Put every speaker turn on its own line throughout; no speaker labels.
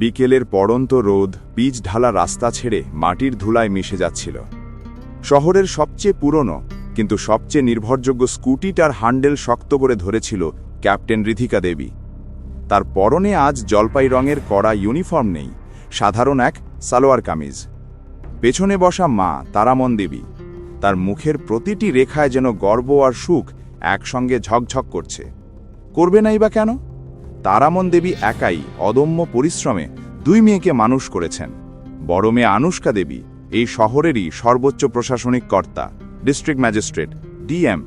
বিকেলের পড়ন্ত রোদ পিচ ঢালা রাস্তা ছেড়ে মাটির ধুলায় মিশে যাচ্ছিল। শহরের সবচেয়ে পুরনো, কিন্তু সবচেয়ে নির্ভরযোগ্য স্কুটিটার হ্যান্ডেল শক্ত করে ধরেছিল ক্যাপ্টেন রিধিকা দেবী। তার পরনে আজ জলপাই রঙের কড়া ইউনিফর্ম নেই, সাধারণ এক সালোয়ার কামিজ। পেছনে বসা মা তারামন দেবী, তার মুখের প্রতিটি রেখায় যেন গর্ব আর সুখ একসঙ্গে ঝকঝক করছে। করবে নাই বা কেন? তারামন দেবী একাই অদম্য পরিশ্রমে দুই মেয়েকে মানুষ করেছেন। বড় মেয়ে আনুষ্কা দেবী, এই শহরেরই সর্বোচ্চ প্রশাসনিক কর্তা, ডিস্ট্রিক্ট ম্যাজিস্ট্রেট, ডিএম,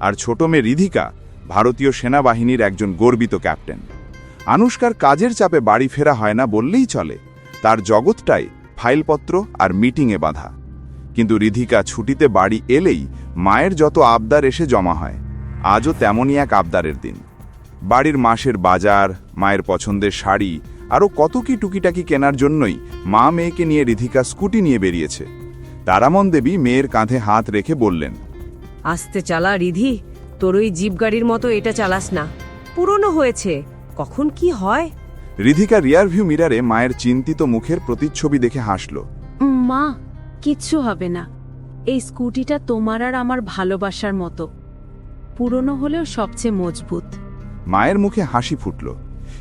আর ছোট মেয়ে রিধিকা, ভারতীয় সেনাবাহিনীর একজন গর্বিত ক্যাপ্টেন। আনুষ্কার কাজের চাপে বাড়ি ফেরা হয় না বললেই চলে, তার জগৎটাই ফাইলপত্র আর মিটিংয়ে বাঁধা। কিন্তু রিধিকা ছুটিতে বাড়ি এলেই মায়ের যত আবদার এসে জমা হয়, আজও তেমনই এক আবদারের দিন। বাড়ির মাসের বাজার মায়ের পছন্দের শাড়ি আরও কত কি টুকিটাকি কেনার জন্যই মা মেয়েকে নিয়ে রিধিকা স্কুটি নিয়ে বেরিয়েছে। তারামন দেবী মেয়ের কাঁধে হাত রেখে বললেন
আস্তে চালা রিধি তোর ওই জিপ গাড়ির মতো এটা চালাস না। পুরনো হয়েছে কখন কি হয়?
রিধিকা রিয়ারভিউ মিরারে মায়ের চিন্তিত মুখের প্রতিচ্ছবি দেখে হাসল
মা কিচ্ছু হবে না। এই স্কুটিটা তোমার আর আমার ভালোবাসার মতো। পুরনো হলেও সবচেয়ে মজবুত।
মায়ের মুখে হাসি ফুটল।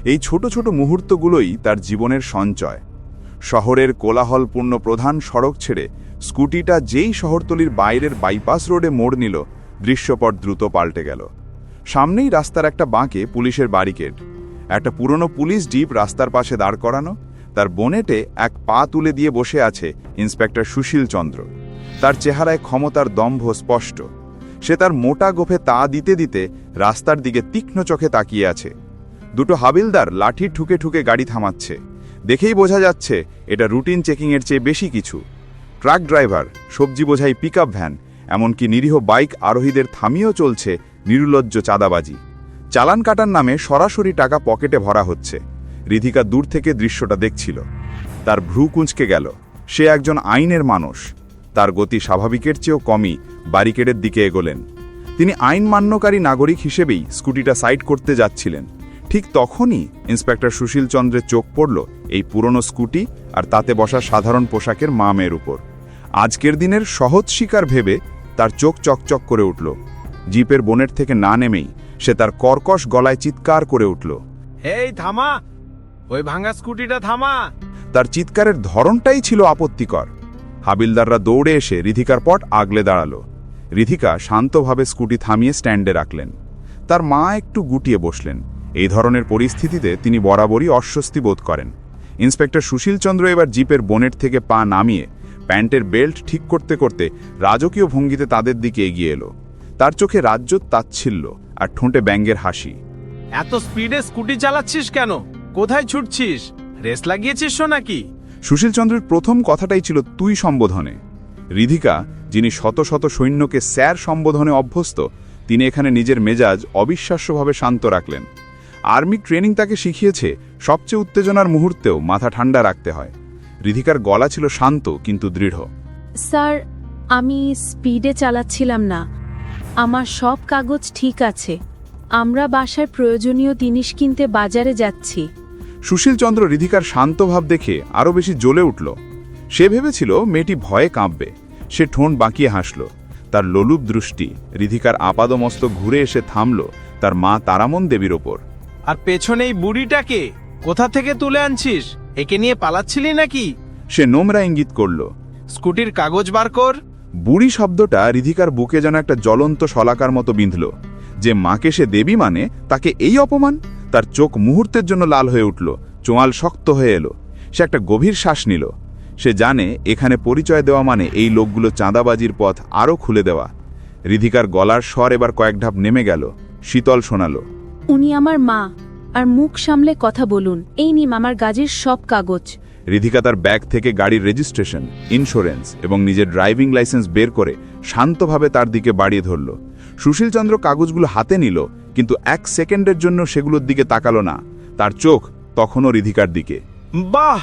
এই ছোট ছোট মুহূর্তগুলোই তার জীবনের সঞ্চয়। শহরের কোলাহলপূর্ণ প্রধান সড়ক ছেড়ে স্কুটিটা যেই শহরতলির বাইরের বাইপাস রোডে মোড় নিল, দৃশ্যপট দ্রুত পাল্টে গেল। সামনেই রাস্তার একটা বাঁকে পুলিশের ব্যারিকেড। একটা পুরনো পুলিশ জিপ রাস্তার পাশে দাঁড় করানো, তার বোনেটে এক পা তুলে দিয়ে বসে আছে ইন্সপেক্টর সুশীল চন্দ্র। তার চেহারায় ক্ষমতার দম্ভ স্পষ্ট। সে তার মোটা গোফে তা দিতে দিতে রাস্তার দিকে তীক্ষ্ণ চোখে তাকিয়ে আছে। দুটো হাবিলদার লাঠি ঠুকে ঠুকে গাড়ি থামাচ্ছে। দেখেই বোঝা যাচ্ছে এটা রুটিন চেকিংয়ের চেয়ে বেশি কিছু। ট্রাক ড্রাইভার, সবজি বোঝাই পিকআপ ভ্যান, এমনকি নিরীহ বাইক আরোহীদের থামিয়েও চলছে নিরুলজ্জ চাঁদাবাজি। চালান কাটার নামে সরাসরি টাকা পকেটে ভরা হচ্ছে। রিধিকা দূর থেকে দৃশ্যটা দেখছিল। তার ভ্রু কুঁচকে গেল। সে একজন আইনের মানুষ। তার গতি স্বাভাবিকের চেয়েও কমই ব্যারিকেডের দিকে এগোলেন। তিনি আইন মান্যকারী নাগরিক হিসেবেই স্কুটিটা সাইড করতে যাচ্ছিলেন। ঠিক তখনই ইন্সপেক্টর সুশীল চন্দ্রের চোখ পড়ল এই পুরনো স্কুটি আর তাতে বসা সাধারণ পোশাকের মা মেয়ের উপর। আজকের দিনের সহজ শিকার ভেবে তার চোখ চকচক করে উঠল। জিপের বোনেট থেকে না নেমেই সে তার কর্কশ গলায় চিৎকার করে উঠল।
এই থামা! ওই ভাঙা স্কুটিটা থামা!
তার চিৎকারের ধরনটাই ছিল আপত্তিকর। হাবিলদাররা দৌড়ে এসে রিধিকার পট আগলে দাঁড়াল। রিধিকা শান্তভাবে স্কুটি থামিয়ে স্ট্যান্ডে রাখলেন। তার মা একটু গুটিয়ে বসলেন। এই ধরনের পরিস্থিতিতে তিনি বরাবরই অস্বস্তি বোধ করেন। ইন্সপেক্টর সুশীলচন্দ্র এবার জিপের বোনেট থেকে পা নামিয়ে প্যান্টের বেল্ট ঠিক করতে করতে রাজকীয় ভঙ্গিতে তাদের দিকে এগিয়ে এলো। তার চোখে রাজ্য তাচ্ছিল্য আর ঠোঁটে ব্যাঙ্গের হাসি।
এত স্পিডে স্কুটি চালাচ্ছিস কেন? কোথায় ছুটছিস? রেস লাগিয়েছিস নাকি?
সুশীল চন্দ্রের প্রথম কথাটাই ছিল, তুই সম্বোধনে। রিধিকা, যিনি শত শত সৈন্যকে স্যার সম্বোধনে অভ্যস্ত, তিনি এখানে নিজের মেজাজ অবিশ্বাস্যভাবে শান্ত রাখলেন। আর্মি ট্রেনিং তাকে শিখিয়েছে, সবচেয়ে উত্তেজনার মুহূর্তেও মাথা ঠান্ডা রাখতে হয়। রিধিকার গলা ছিল শান্ত, কিন্তু দৃঢ়।
স্যার, আমি স্পিডে চালাচ্ছিলাম না। আমার সব কাগজ ঠিক আছে। আমরা বাসায় প্রয়োজনীয় জিনিস কিনতে বাজারে যাচ্ছি।
সুশীল চন্দ্র রিধিকার শান্ত ভাব দেখে আরও বেশি জ্বলে উঠল। সে ভেবেছিল মেয়েটি ভয়ে কাঁপবে। সে ঠোঁট বাঁকিয়ে হাসল। তার লোলুপ দৃষ্টি রিধিকার আপাদমস্ত ঘুরে এসে থামল তার মা তারামন দেবীর ওপর।
আর পেছনে এই বুড়িটাকে কোথা থেকে তুলে আনছিস? একে নিয়ে পালাচ্ছিলি নাকি?
সে নোমরা ইঙ্গিত করল।
স্কুটির কাগজ বার কর।
বুড়ি শব্দটা রিধিকার বুকে যেন একটা জ্বলন্ত শলাকার মতো বিঁধল। যে মাকে সে দেবী মানে তাকে এই অপমান? তার চোখ মুহূর্তের জন্য লাল হয়ে উঠল চোয়াল শক্ত হয়ে এলো। সে একটা গভীর শ্বাস নিল। সে জানে এখানে পরিচয় দেওয়া মানে এই লোকগুলো চাঁদাবাজির পথ আরও খুলে দেওয়া। রিধিকার গলার স্বর এবার কয়েক ধাপ নেমে গেল শীতল শোনালো।
উনি আমার মা আর মুখ সামলে কথা বলুন। এই নিম আমার গাজের সব কাগজ।
রিধিকা তার ব্যাগ থেকে গাড়ির রেজিস্ট্রেশন ইন্স্যুরেন্স এবং নিজের ড্রাইভিং লাইসেন্স বের করে শান্তভাবে তার দিকে বাড়িয়ে ধরল। সুশীলচন্দ্র কাগজগুলো হাতে নিল কিন্তু এক সেকেন্ডের জন্য সেগুলোর দিকে তাকালো না। তার চোখ তখনও রিধিকার দিকে।
বাহ!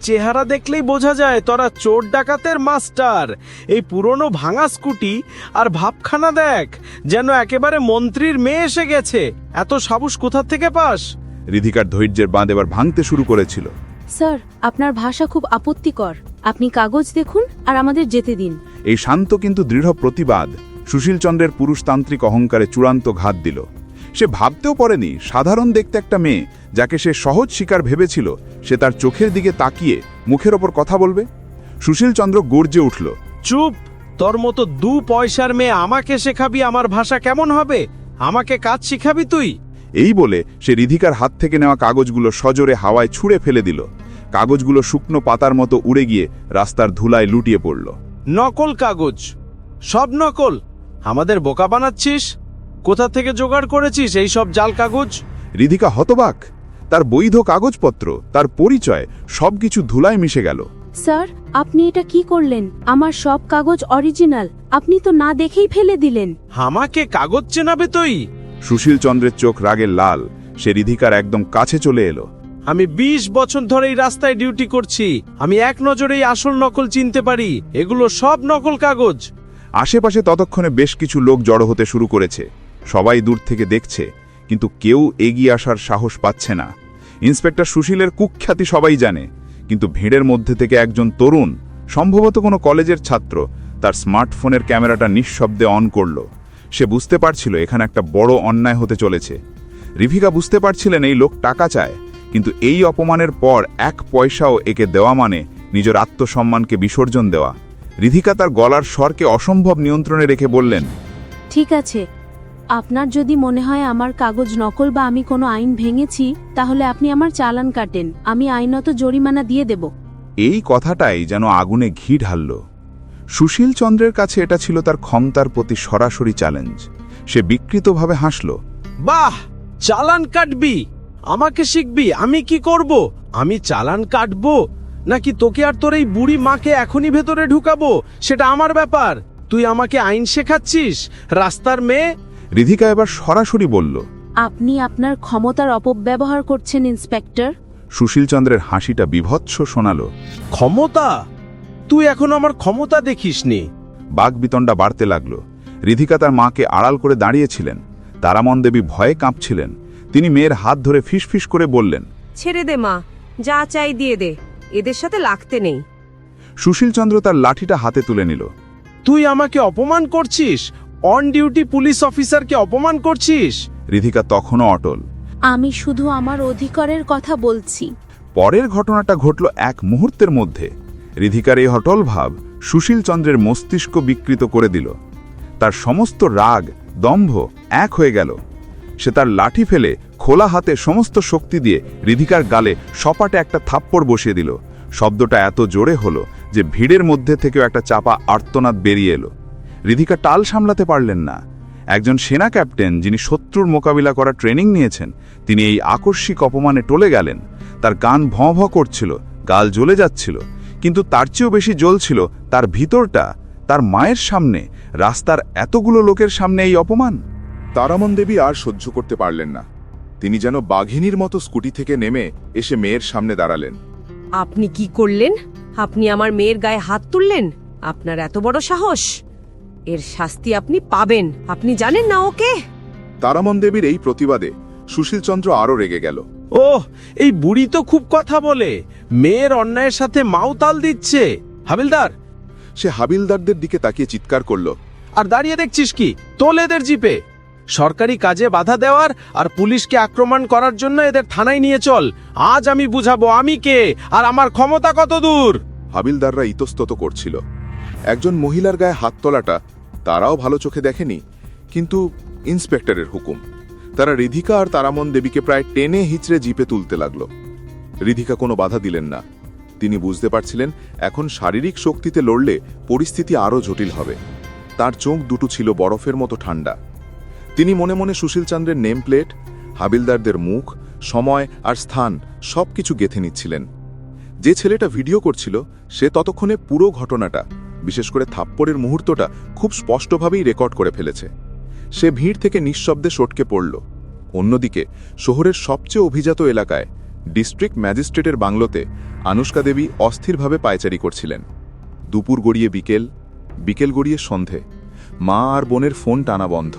চেহারা দেখলেই বোঝা যায় তোরা চোর ডাকাতের মাস্টার। এই পুরনো ভাঙা স্কুটি আর ভাবখানা দেখ যেন একেবারে মন্ত্রীর মেয়ে এসে গেছে। এত সাবুস কোথা থেকে পাস?
রিধিকার ধৈর্যের বাঁধ এবার ভাঙতে শুরু করেছিল।
স্যার আপনার ভাষা খুব আপত্তিকর। আপনি কাগজ দেখুন আর আমাদের যেতে দিন।
এই শান্ত কিন্তু দৃঢ় প্রতিবাদ সুশীলচন্দ্রের পুরুষতান্ত্রিক অহংকারে চূড়ান্ত ঘাত দিল। সে ভাবতেও পারেনি সাধারণ দেখতে একটা মেয়ে যাকে সে সহজ শিকার ভেবেছিল সে তার চোখের দিকে তাকিয়ে মুখের ওপর কথা বলবে। সুশীল চন্দ্র গর্জে উঠল
চুপ! তোর মতো দু পয়সার মেয়ে আমাকে শেখাবি আমার ভাষা কেমন হবে? আমাকে কাজ শিখাবি তুই?
এই বলে সে রিধিকার হাত থেকে নেওয়া কাগজগুলো সজোরে হাওয়ায় ছুঁড়ে ফেলে দিল। কাগজগুলো শুকনো পাতার মতো উড়ে গিয়ে রাস্তার ধুলায় লুটিয়ে পড়ল।
নকল কাগজ! সব নকল! আমাদের বোকা বানাচ্ছিস? কোথা থেকে জোগাড় করেছিস এই সব জাল কাগজ?
রিধিকা হতবাক। তার বৈধ কাগজপত্র তার পরিচয় সবকিছু ধুলায় মিশে গেল।
স্যার আপনি এটা কি করলেন? আমার সব কাগজ অরিজিনাল। আপনি তো না দেখেই ফেলে দিলেন।
আমাকে কাগজ চেনাবে তুই?
সুশীল চন্দ্রের চোখ রাগে লাল। সে রিধিকার একদম কাছে চলে এলো।
আমি ২০ বছর ধরে এই রাস্তায় ডিউটি করছি। আমি এক নজরেই আসল নকল চিনতে পারি। এগুলো সব নকল কাগজ।
আশেপাশে ততক্ষণে বেশ কিছু লোক জড়ো হতে শুরু করেছে। সবাই দূর থেকে দেখছে, কিন্তু কেউ এগিয়ে আসার সাহস পাচ্ছে না। ইন্সপেক্টর সুশীলের কুখ্যাতি সবাই জানে, কিন্তু ভিড়ের মধ্যে থেকে একজন তরুণ, সম্ভবত কোনো কলেজের ছাত্র, তার স্মার্টফোনের ক্যামেরাটা নিঃশব্দে অন করল। সে বুঝতে পারছিল এখানে একটা বড় অন্যায় হতে চলেছে। রিভিকা বুঝতে পারছিলেন এই লোক টাকা চায়, কিন্তু এই অপমানের পর এক পয়সাও একে দেওয়া মানে নিজের আত্মসম্মানকে বিসর্জন দেওয়া। রিধিকা তার গলার স্বরকে অসম্ভব নিয়ন্ত্রণে রেখে বললেন,
ঠিক আছে আপনার যদি মনে হয় আমার কাগজ নকল বা আমি কোনো আইন ভেঙেছি তাহলে আপনি আমার চালান কাটেন আমি আইনত জরিমানা দিয়ে দেব।
এই কথাটাই যেন আগুনে ঘি ঢালল। সুশীল চন্দ্রের কাছে এটা ছিল তার ক্ষমতার প্রতি সরাসরি চ্যালেঞ্জ সে বিকৃতভাবে হাসল।
বাহ! চালান কাটবি! আমাকে শিখবি আমি কি করব? আমি চালান কাটব? নাকি তোকে আর তোর এই বুড়ি মাকে এখনই ভেতরে ঢুকাবো? সেটা আমার ব্যাপার। তুই আমাকে আইন শেখাচ্ছিস? রাস্তার মেয়ে?
রিধিকা এবার সরাসরি বলল
আপনি আপনার ক্ষমতার অপব্যবহার করছেন ইন্সপেক্টর?
সুশীল চন্দ্রের হাসিটা বিভৎস শোনাল।
ক্ষমতা? তুই এখন আমার ক্ষমতা দেখিসনি?
বাঘবিতণ্ডা বাড়তে লাগল। রিধিকা তার মাকে আড়াল করে দাঁড়িয়েছিলেন। তারামন দেবী ভয়ে কাঁপছিলেন। তিনি মেয়ের হাত ধরে ফিসফিস করে বললেন
ছেড়ে দে মা যা চাই দিয়ে দে এদের সাথে লাগতে নেই।
সুশীলচন্দ্র তার লাঠিটা হাতে তুলে নিল।
তুই আমাকে অপমান করছিস? অন ডিউটি পুলিশ অফিসারকে অপমান করছিস?
রিধিকা তখনও অটল।
আমি শুধু আমার অধিকারের কথা বলছি।
পরের ঘটনাটা ঘটল এক মুহূর্তের মধ্যে। রিধিকার এই হটল ভাব সুশীল চন্দ্রের মস্তিষ্ক বিকৃত করে দিল। তার সমস্ত রাগ দম্ভ এক হয়ে গেল। সে তার লাঠি ফেলে খোলা হাতে সমস্ত শক্তি দিয়ে রিধিকার গালে সপাটে একটা থাপ্পড় বসিয়ে দিল। শব্দটা এত জোরে হলো যে ভিড়ের মধ্যে থেকেও একটা চাপা আর্তনাদ বেরিয়ে এলো। রিধিকা টাল সামলাতে পারলেন না। একজন সেনা ক্যাপ্টেন যিনি শত্রুর মোকাবিলা করা ট্রেনিং নিয়েছেন তিনি এই আকস্মিক অপমানে টলে গেলেন। তার গান ভঁ ভঁ করছিল গাল জ্বলে যাচ্ছিল কিন্তু তার চেয়েও বেশি জ্বলছিল তার ভিতরটা তার মায়ের সামনে রাস্তার এতগুলো লোকের সামনে এই অপমান।
তারামন দেবী আর সহ্য করতে পারলেন না। তিনি যেন বাঘিনীর মতো স্কুটি থেকে নেমে এসে মেয়ের সামনে দাঁড়ালেন।
আপনি কি করলেন? আপনি আমার মেয়ের গায়ে হাত তুললেন? আপনার এত বড় সাহস! এর শাস্তি আপনি পাবেন। আপনি জানেন না ওকে?
তারামন দেবীর এই প্রতিবাদে সুশীলচন্দ্র আরও রেগে গেল।
ওহ এই বুড়ি তো খুব কথা বলে। মেয়ের অন্যায়ের সাথে মাউতাল দিচ্ছে। হাবিলদার!
সে হাবিলদারদের দিকে তাকিয়ে চিৎকার করল।
আর দাঁড়িয়ে দেখছিস কি? তোল এদের জিপে। সরকারি কাজে বাধা দেওয়ার আর পুলিশকে আক্রমণ করার জন্য এদের থানায় নিয়ে চল। আজ আমি বুঝাবো আমি কে আর আমার ক্ষমতা কত দূর?
হাবিলদাররা ইতস্তত করছিল। একজন মহিলার গায়ে হাত তোলাটা তারাও ভালো চোখে দেখেনি, কিন্তু ইন্সপেক্টরের হুকুম। তারা রিধিকা আর তারামন দেবীকে প্রায় টেনে হিচড়ে জিপে তুলতে লাগল। রিধিকা কোনো বাধা দিলেন না। তিনি বুঝতে পারছিলেন, এখন শারীরিক শক্তিতে লড়লে পরিস্থিতি আরও জটিল হবে। তার চোখ দুটো ছিল বরফের মতো ঠান্ডা। তিনি মনে মনে সুশীলচন্দ্রের নেম প্লেট হাবিলদারদের মুখ, সময় আর স্থান সবকিছু গেথে নিচ্ছিলেন। যে ছেলেটা ভিডিও করছিল, সে ততক্ষণে পুরো ঘটনাটা বিশেষ করে থাপ্পড়ের মুহূর্তটা খুব স্পষ্টভাবেই রেকর্ড করে ফেলেছে। সে ভিড় থেকে নিঃশব্দে সটকে পড়ল। অন্যদিকে, শহরের সবচেয়ে অভিজাত এলাকায় ডিস্ট্রিক্ট ম্যাজিস্ট্রেটের বাংলোতে আনুষ্কা দেবী অস্থিরভাবে পায়চারি করছিলেন। দুপুর গড়িয়ে বিকেল বিকেল গড়িয়ে সন্ধে। মা আর বোনের ফোন টানা বন্ধ।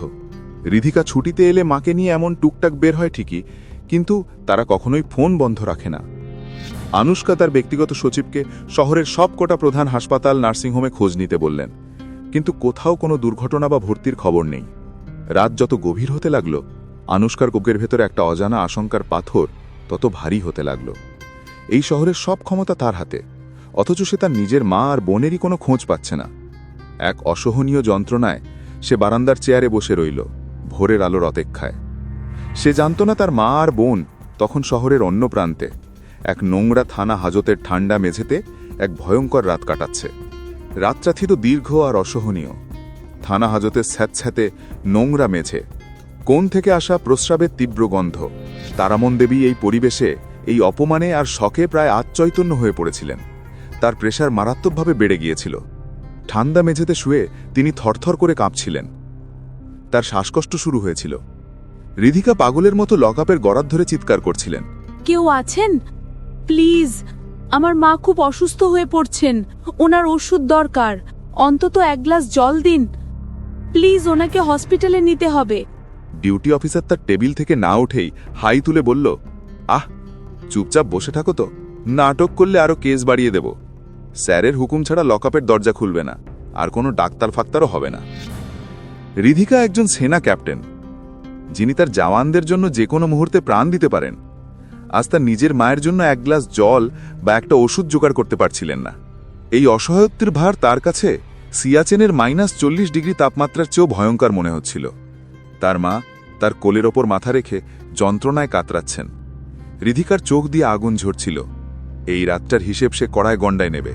রিধিকা ছুটিতে এলে মাকে নিয়ে এমন টুকটাক বের হয় ঠিকই, কিন্তু তারা কখনোই ফোন বন্ধ রাখে না।
আনুষ্কা তার ব্যক্তিগত সচিবকে শহরের সবকটা প্রধান হাসপাতাল নার্সিংহোমে খোঁজ নিতে বললেন। কিন্তু কোথাও কোনো দুর্ঘটনা বা ভর্তির খবর নেই। রাত যত গভীর হতে লাগল, আনুষ্কার বুকের ভেতরে একটা অজানা আশঙ্কার পাথর তত ভারী হতে লাগল। এই শহরের সব ক্ষমতা তার হাতে, অথচ সে তার নিজের মা আর বোনেরই কোনো খোঁজ পাচ্ছে না। এক অসহনীয় যন্ত্রণায় সে বারান্দার চেয়ারে বসে রইল, ভোরের আলোর অপেক্ষায়। সে জানত না তার মা আর বোন তখন শহরের অন্য প্রান্তে। এক নোংরা থানা হাজতের ঠান্ডা মেঝেতে এক ভয়ঙ্কর রাত কাটাচ্ছে। রাতটা ছিল দীর্ঘ আর অসহনীয়। থানা হাজতের স্যাঁতস্যাঁতে নোংরা মেঝে। কোন থেকে আসা প্রস্রাবের তীব্র গন্ধ। তারামন দেবী এই পরিবেশে এই অপমানে আর শখে প্রায় আচ্চৈতন্য হয়ে পড়েছিলেন। তার প্রেশার মারাত্মকভাবে বেড়ে গিয়েছিল। ঠান্ডা মেঝেতে শুয়ে তিনি থরথর করে কাঁপছিলেন। তার শ্বাসকষ্ট শুরু হয়েছিল। রিধিকা পাগলের মতো লকআপের গড়াত ধরে চিৎকার করছিলেন।
কেউ আছেন? প্লিজ, আমার মা খুব অসুস্থ হয়ে পড়ছেন। ওনার ওষুধ দরকার। অন্তত এক গ্লাস জল দিন। প্লিজ, ওনাকে হসপিটালে নিতে হবে।
ডিউটি অফিসার তার টেবিল থেকে না উঠেই হাই তুলে বলল, আহ, চুপচাপ বসে থাকো তো। নাটক করলে আরও কেস বাড়িয়ে দেব। স্যারের হুকুম ছাড়া লকআপের দরজা খুলবে না। আর কোনো ডাক্তার ফাক্তারও হবে না। রিধিকা একজন সেনা ক্যাপ্টেন, যিনি তার জওয়ানদের জন্য যে কোনো মুহূর্তে প্রাণ দিতে পারেন। আজ তার নিজের মায়ের জন্য এক গ্লাস জল বা একটা ওষুধ জোগাড় করতে পারছিলেন না। এই অসহায়ত্বের ভার তার কাছে সিয়াচেনের মাইনাস চল্লিশ ডিগ্রি তাপমাত্রার চেয়েও ভয়ঙ্কর মনে হচ্ছিল। তার মা তার কোলের ওপর মাথা রেখে যন্ত্রণায় কাতরাচ্ছেন। রিধিকার চোখ দিয়ে আগুন ঝরছিল। এই রাতটার হিসেব সে কড়ায় গণ্ডায় নেবে।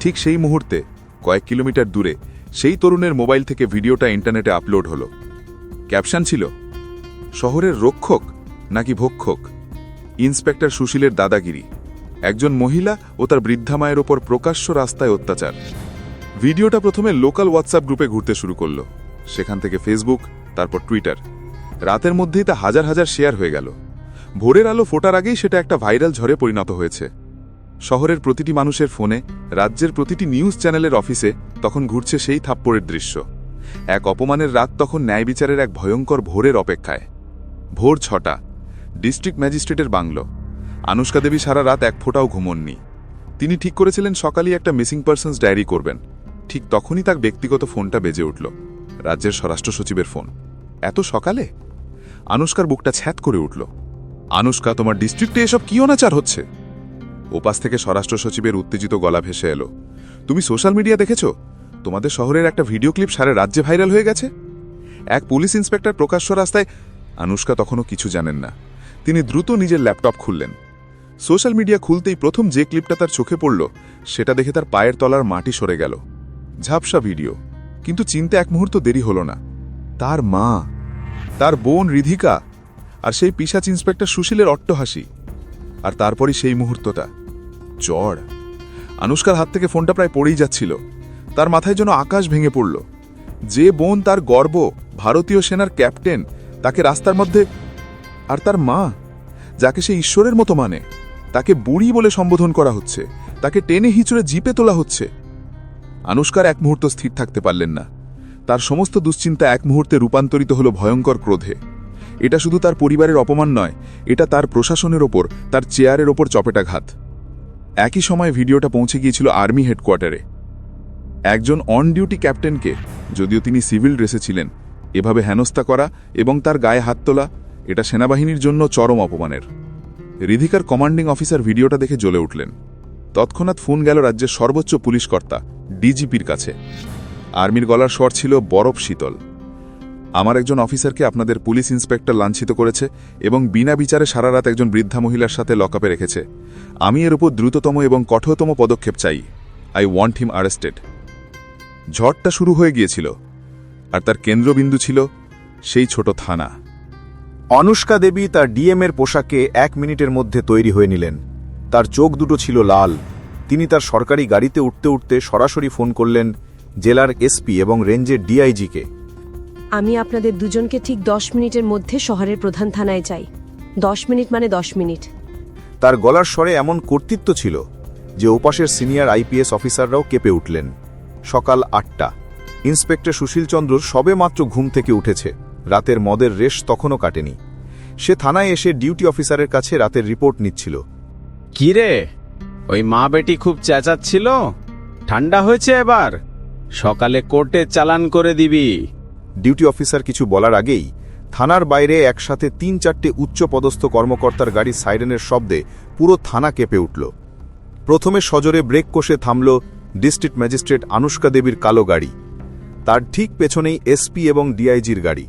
ঠিক সেই মুহূর্তে, কয়েক কিলোমিটার দূরে, সেই তরুণের মোবাইল থেকে ভিডিওটা ইন্টারনেটে আপলোড হলো। ক্যাপশন ছিল, শহরের রক্ষক নাকি ভক্ষক? ইন্সপেক্টর সুশীলের দাদাগিরি, একজন মহিলা ও তার বৃদ্ধা মায়ের ওপর প্রকাশ্য রাস্তায় অত্যাচার। ভিডিওটা প্রথমে লোকাল হোয়াটসঅ্যাপ গ্রুপে ঘুরতে শুরু করল। সেখান থেকে ফেসবুক, তারপর টুইটার। রাতের মধ্যেই তা হাজার হাজার শেয়ার হয়ে গেল। ভোরের আলো ফোটার আগেই সেটা একটা ভাইরাল ঝড়ে পরিণত হয়েছে। শহরের প্রতিটি মানুষের ফোনে, রাজ্যের প্রতিটি নিউজ চ্যানেলের অফিসে তখন ঘুরছে সেই থাপ্পড়ের দৃশ্য। এক অপমানের রাত তখন ন্যায় বিচারের এক ভয়ঙ্কর ভোরের অপেক্ষায়। ভোর ছটা। ডিস্ট্রিক্ট ম্যাজিস্ট্রেটের বাংলো। আনুষ্কা দেবী সারা রাত এক ফোঁটাও ঘুমননি। তিনি ঠিক করেছিলেন সকালেই একটা মিসিং পার্সনস ডায়েরি করবেন। ঠিক তখনই তার ব্যক্তিগত ফোনটা বেজে উঠল, রাজ্যের স্বরাষ্ট্র সচিবের ফোন। এত সকালে? আনুষ্কার বুকটা ছ্যাত করে উঠল। আনুষ্কা, তোমার ডিস্ট্রিক্টে এসব কি অনাচার হচ্ছে? ওপাশ থেকে স্বরাষ্ট্র সচিবের উত্তেজিত গলা ভেসে এলো। তুমি সোশ্যাল মিডিয়া দেখেছ? তোমাদের শহরের একটা ভিডিও ক্লিপ সারা রাজ্যে ভাইরাল হয়ে গেছে? এক পুলিশ ইন্সপেক্টর প্রকাশ্য রাস্তায় আনুষ্কা তখনও কিছু জানেন না। তিনি দ্রুত নিজের ল্যাপটপ খুললেন। সোশ্যাল মিডিয়া খুলতেই প্রথম যে ক্লিপটা তার চোখে পড়ল, সেটা দেখে তার পায়ের তলার মাটি সরে গেল। ঝাপসা ভিডিও। কিন্তু চিনতে এক মুহূর্ত দেরি হলো না। তার মা, তার বোন রিধিকা, আর সেই পিসাচ ইন্সপেক্টর সুশীলের অট্টহাসি। আর তারপরই সেই মুহূর্তটা। চড় আনুষ্কার হাত থেকে ফোনটা প্রায় পড়েই যাচ্ছিল। তার মাথায় যেন আকাশ ভেঙে পড়ল। যে বোন তার গর্ব, ভারতীয় সেনার ক্যাপ্টেন, তাকে রাস্তার মধ্যে আর তার মা, যাকে সে ঈশ্বরের মতো মানে তাকে বুড়ি বলে সম্বোধন করা হচ্ছে, তাকে টেনে হিচড়ে জিপে তোলা হচ্ছে। আনুষ্কার এক মুহূর্ত স্থির থাকতে পারলেন না। তার সমস্ত দুশ্চিন্তা এক মুহূর্তে রূপান্তরিত হল ভয়ঙ্কর ক্রোধে। এটা শুধু তার পরিবারের অপমান নয়, এটা তার প্রশাসনের ওপর, তার চেয়ারের ওপর চপেটাঘাত। একই সময় ভিডিওটা পৌঁছে গিয়েছিল আর্মি হেডকোয়ার্টারে। একজন অন ডিউটি ক্যাপ্টেনকে, যদিও তিনি সিভিল ড্রেসে ছিলেন, এভাবে হেনস্থা করা এবং তার গায়ে হাত তোলা এটা সেনাবাহিনীর জন্য চরম অপমানের। রিধিকার কমান্ডিং অফিসার ভিডিওটা দেখে জ্বলে উঠলেন। তৎক্ষণাৎ ফোন গেল রাজ্যের সর্বোচ্চ পুলিশ কর্তা, ডিজিপির কাছে। আর্মির গলার স্বর ছিল, বরফ শীতল। আমার একজন অফিসারকে আপনাদের পুলিশ ইন্সপেক্টর লাঞ্ছিত করেছে এবং বিনা বিচারে সারা রাত একজন বৃদ্ধা মহিলার সাথে লকআপে রেখেছে। আমি এর উপর দ্রুততম এবং কঠোরতম পদক্ষেপ চাই। আই ওয়ান্ট হিম আরেস্টেড ঝড়টা শুরু হয়ে গিয়েছিল, আর তার কেন্দ্রবিন্দু ছিল সেই ছোট থানা।
অনুষ্কা দেবী তার ডিএমের পোশাকে এক মিনিটের মধ্যে তৈরি হয়ে নিলেন। তার চোখ দুটো ছিল লাল। তিনি তার সরকারি গাড়িতে উঠতে উঠতে সরাসরি ফোন করলেন জেলার এসপি এবং রেঞ্জের ডিআইজিকে।
আমি আপনাদের দুজনকে ঠিক দশ মিনিটের মধ্যে শহরের প্রধান থানায় চাই। দশ মিনিট মানে দশ মিনিট।
তার গলার স্বরে এমন কর্তৃত্ব ছিল যে ওপাশের সিনিয়র আইপিএস অফিসাররাও কেঁপে উঠলেন। সকাল আটটা। ইন্সপেক্টর সুশীল চন্দ্র সবে মাত্র ঘুম থেকে উঠেছে। রাতের মদের রেশ তখনও কাটেনি। সে থানায় এসে ডিউটি অফিসারের কাছে রাতের রিপোর্ট নিচ্ছিল।
কি রে ওই মা বেটি খুব চেঁচাচ্ছিল? ঠান্ডা হয়েছে এবার। সকালে কোর্টে চালান করে দিবি।
ডিউটি অফিসার কিছু বলার আগেই থানার বাইরে একসাথে তিন চারটে উচ্চপদস্থ কর্মকর্তার গাড়ি সাইরেনের শব্দে পুরো থানা কেঁপে উঠল। প্রথমে সজোরে ব্রেক কষে থামল ডিস্ট্রিক্ট ম্যাজিস্ট্রেট আনুষ্কা দেবীর কালো গাড়ি। তার ঠিক পেছনেই এসপি এবং ডিআইজির গাড়ি।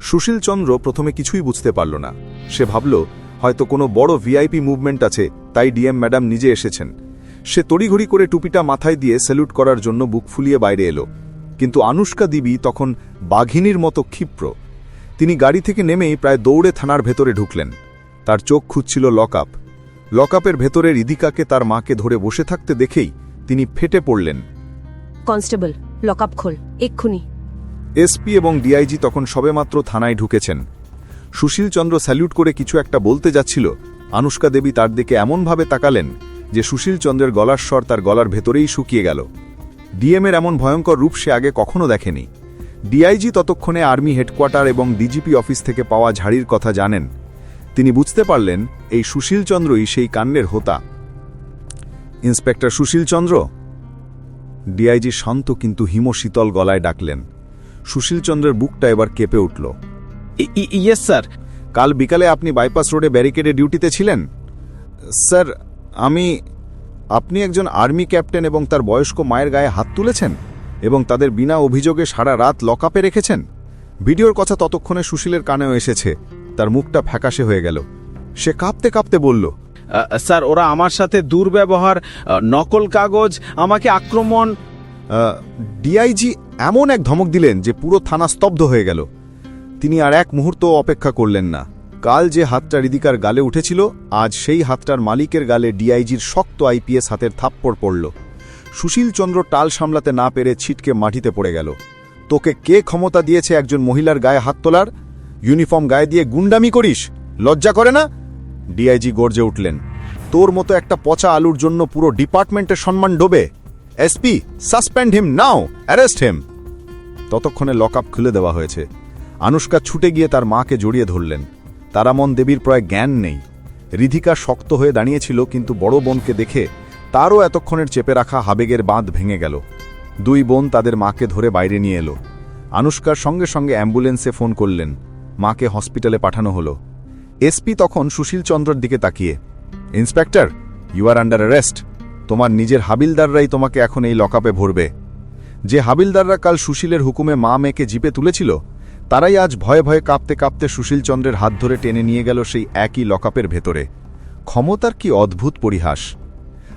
সুশীল চন্দ্র প্রথমে কিছুই বুঝতে পারল না। সে ভাবল, হয়তো কোনো বড় ভিআইপি মুভমেন্ট আছে, তাই ডিএম ম্যাডাম নিজে এসেছেন। সে তড়িঘড়ি করে টুপিটা মাথায় দিয়ে স্যালুট করার জন্য বুক ফুলিয়ে বাইরে এলো। কিন্তু আনুষ্কা দেবী তখন বাঘিনীর মতো ক্ষিপ্র। তিনি গাড়ি থেকে নেমেই প্রায় দৌড়ে থানার ভেতরে ঢুকলেন। তার চোখ খুঁজছিল লকআপ। লকআপের ভেতরে রিদিকাকে তার মাকে ধরে বসে থাকতে দেখেই তিনি ফেটে পড়লেন।
কনস্টেবল, লকআপ খোল, এক্ষুনি।
এসপি এবং ডিআইজি তখন সবেমাত্র থানায় ঢুকেছেন। সুশীল চন্দ্র স্যালুট করে কিছু একটা বলতে যাচ্ছিল। আনুষ্কা দেবী তার দিকে এমনভাবে তাকালেন যে সুশীল চন্দ্রের গলার স্বর তার গলার ভেতরেই শুকিয়ে গেল। ডিএমের এমন ভয়ঙ্কর রূপ সে আগে কখনো দেখেনি। ডিআইজি ততক্ষণে আর্মি হেডকোয়ার্টার এবং ডিজিপি অফিস থেকে পাওয়া ঝাড়ির কথা জানেন। তিনি বুঝতে পারলেন, এই সুশীল চন্দ্রই সেই কান্নের হোতা। ইন্সপেক্টর সুশীল চন্দ্র ডিআইজি শান্ত কিন্তু হিমশীতল গলায় ডাকলেন। সুশীলচন্দ্রের বুকটা এবার কেঁপে উঠল।
Yes sir.
কাল বিকালে আপনি বাইপাস রোডে ব্যারিকেডে ডিউটিতে ছিলেন? স্যার আমি আপনি একজন আর্মি ক্যাপ্টেন এবং তার বয়স্ক মায়ের গায়ে হাত তুলেছেন এবং তাদের বিনা অভিযোগে সারা রাত লকআপে রেখেছেন। ভিডিওর কথা ততক্ষণে সুশীলের কানেও এসেছে। তার মুখটা ফ্যাকাশে হয়ে গেল। সে কাঁপতে কাঁপতে বলল
স্যার ওরা আমার সাথে দুর্ব্যবহার নকল কাগজ আমাকে আক্রমণ।
ডিআইজি এমন এক ধমক দিলেন যে পুরো থানা স্তব্ধ হয়ে গেল। তিনি আর এক মুহূর্ত অপেক্ষা করলেন না। কাল যে হাতটা রিদিকার গালে উঠেছিল, আজ সেই হাতটার মালিকের গালে ডিআইজির শক্ত আইপিএস হাতের থাপ্পড় পড়ল। সুশীল চন্দ্র টাল সামলাতে না পেরে ছিটকে মাটিতে পড়ে গেল। তোকে কে ক্ষমতা দিয়েছে একজন মহিলার গায়ে হাত তোলার? ইউনিফর্ম গায়ে দিয়ে গুন্ডামি করিস? লজ্জা করে না? ডিআইজি গর্জে উঠলেন। তোর মতো একটা পচা আলুর জন্য পুরো ডিপার্টমেন্টের সম্মান ডোবে। SP, suspend him now, arrest him. ততক্ষণে লকআপ খুলে দেওয়া হয়েছে। আনুষ্কা ছুটে গিয়ে তার মাকে জড়িয়ে ধরলেন। তারামন দেবীর প্রায় জ্ঞান নেই। রিধিকা শক্ত হয়ে দাঁড়িয়েছিল, কিন্তু বড় বোনকে দেখে তারও এতক্ষণের চেপে রাখা হাবেগের বাঁধ ভেঙে গেল। দুই বোন তাদের মাকে ধরে বাইরে নিয়ে এলো। আনুষ্কার সঙ্গে সঙ্গে অ্যাম্বুলেন্সে ফোন করলেন। মাকে হসপিটালে পাঠানো হলো। এসপি তখন সুশীল চন্দ্রর দিকে তাকিয়ে, inspector, you are under arrest. তোমার নিজের হাবিলদাররাই তোমাকে এখন এই লকআপে ভরবে। যে হাবিলদাররা কাল সুশীলের হুকুমে মা মেয়েকে জিপে তুলেছিল, তারাই আজ ভয়ে ভয়ে কাঁপতে কাঁপতে সুশীলচন্দ্রের হাত ধরে টেনে নিয়ে গেল সেই একই লকআপের ভেতরে। ক্ষমতার কি অদ্ভুত পরিহাস!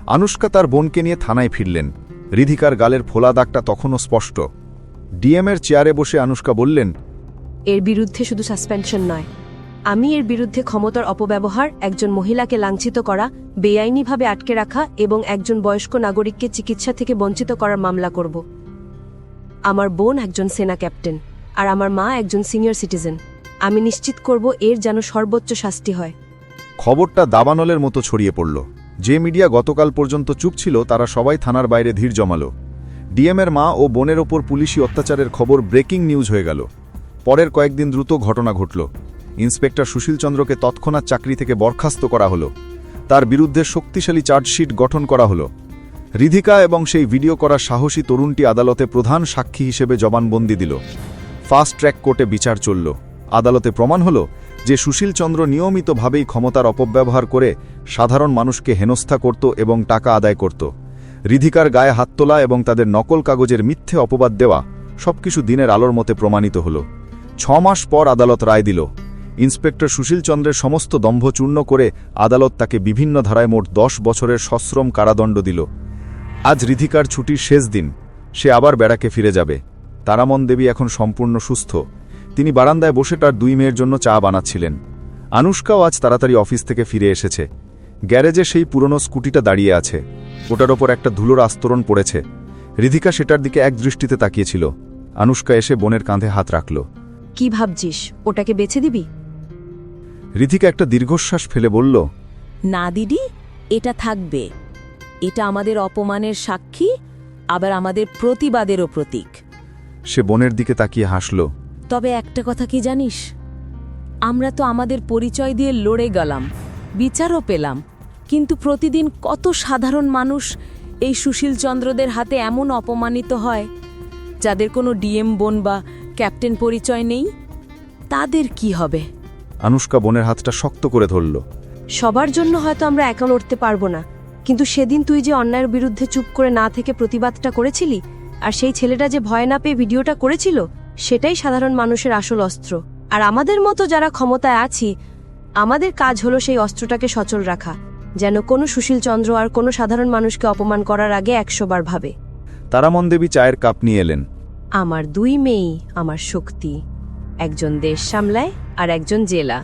আনুষ্কা তার বোনকে নিয়ে থানায় ফিরলেন। রিধিকার গালের ফোলা দাগটা তখনও স্পষ্ট। ডিএমের চেয়ারে বসে আনুষ্কা বললেন,
এর বিরুদ্ধে শুধু সাসপেনশন নয়। আমি এর বিরুদ্ধে ক্ষমতার অপব্যবহার, একজন মহিলাকে লাঞ্ছিত করা, বেআইনিভাবে আটকে রাখা এবং একজন বয়স্ক নাগরিককে চিকিৎসা থেকে বঞ্চিত করার মামলা করব। আমার বোন একজন সেনা ক্যাপ্টেন আর আমার মা একজন সিনিয়র সিটিজেন। আমি নিশ্চিত করব এর যেন সর্বোচ্চ শাস্তি হয়।
খবরটা দাবানলের মতো ছড়িয়ে পড়ল। যে মিডিয়া গতকাল পর্যন্ত চুপ ছিল, তারা সবাই থানার বাইরে ধীর জমালো। ডিএমের মা ও বোনের ওপর পুলিশি অত্যাচারের খবর ব্রেকিং নিউজ হয়ে গেল। পরের কয়েকদিন দ্রুত ঘটনা ঘটল। ইন্সপেক্টর সুশীল চন্দ্রকে তৎক্ষণাৎ চাকরি থেকে বরখাস্ত করা হলো। তার বিরুদ্ধে শক্তিশালী চার্জশিট গঠন করা হলো। রিধিকা এবং সেই ভিডিও করা সাহসী তরুণটি আদালতে প্রধান সাক্ষী হিসেবে জবানবন্দি দিল। ফাস্ট ট্র্যাক কোর্টে বিচার চলল। আদালতে প্রমাণ হল যে সুশীল চন্দ্র নিয়মিতভাবেই ক্ষমতার অপব্যবহার করে সাধারণ মানুষকে হেনস্থা করত এবং টাকা আদায় করত। রিধিকার গায়ে হাত তোলা এবং তাদের নকল কাগজের মিথ্যে অপবাদ দেওয়া সবকিছু দিনের আলোর মতে প্রমাণিত হল। ছ মাস পর আদালত রায় দিল। ইন্সপেক্টর সুশীল চন্দ্রের সমস্ত দম্ভ চূর্ণ করে আদালত তাকে বিভিন্ন ধারায় মোট দশ বছরের সশ্রম কারাদণ্ড দিল। আজ রিধিকার ছুটির শেষ দিন। সে আবার বেড়াকে ফিরে যাবে। তারামন দেবী এখন সম্পূর্ণ সুস্থ। তিনি বারান্দায় বসে তার দুই মেয়ের জন্য চা বানাচ্ছিলেন। আনুষ্কাও আজ তাড়াতাড়ি অফিস থেকে ফিরে এসেছে। গ্যারেজে সেই পুরনো স্কুটিটা দাঁড়িয়ে আছে। ওটার ওপর একটা ধুলোর আস্তরণ পড়েছে। রিধিকা সেটার দিকে এক দৃষ্টিতে তাকিয়েছিল। আনুষ্কা এসে বোনের কাঁধে হাত রাখল।
কি ভাবছিস? ওটাকে বেছে দিবি?
রিধিকা একটা দীর্ঘশ্বাস ফেলে বলল
না দিদি এটা থাকবে। এটা আমাদের অপমানের সাক্ষী আবার আমাদের প্রতিবাদেরও প্রতীক।
সে বোনের দিকে তাকিয়ে হাসল।
তবে একটা কথা কি জানিস? আমরা তো আমাদের পরিচয় দিয়ে লড়ে গেলাম বিচারও পেলাম কিন্তু প্রতিদিন কত সাধারণ মানুষ এই সুশীল চন্দ্রদের হাতে এমন অপমানিত হয় যাদের কোনো ডিএম বোন বা ক্যাপ্টেন পরিচয় নেই? তাদের কি হবে?
আনুষ্কা বোনের হাতটা শক্ত করে ধরল।
সবার জন্য হয়তো আমরা একা লড়তে পারব না। কিন্তু সেদিন তুই যে অন্যায়ের বিরুদ্ধে চুপ করে না থেকে প্রতিবাদটা করেছিলি আর সেই ছেলেটা যে ভয় না পেয়ে ভিডিওটা করেছিল সেটাই সাধারণ মানুষের আসল অস্ত্র। আর আমাদের মতো যারা ক্ষমতায় আছি আমাদের কাজ হলো সেই অস্ত্রটাকে সচল রাখা যেন কোনো সুশীল চন্দ্র আর কোনো সাধারণ মানুষকে অপমান করার আগে একশোবার ভাবে।
তারামন দেবী চায়ের কাপ নিয়ে এলেন।
আমার দুই মেয়েই আমার শক্তি। একজন দেশ সামলায় আর একজন জেলা।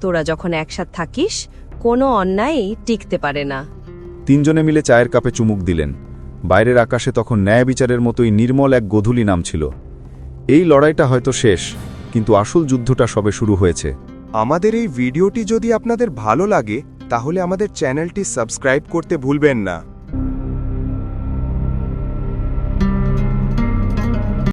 তোরা যখন একসাথে থাকিস কোনো অন্যায়ই টিকতে পারে না।
তিনজনে মিলে চায়ের কাপে চুমুক দিলেন। বাইরের আকাশে তখন ন্যায় বিচারের মতোই নির্মল এক গধূলি নামছিল এই লড়াইটা হয়তো শেষ, কিন্তু আসল যুদ্ধটা সবে শুরু হয়েছে।
আমাদের এই ভিডিওটি যদি আপনাদের ভালো লাগে, তাহলে আমাদের চ্যানেলটি সাবস্ক্রাইব করতে ভুলবেন না।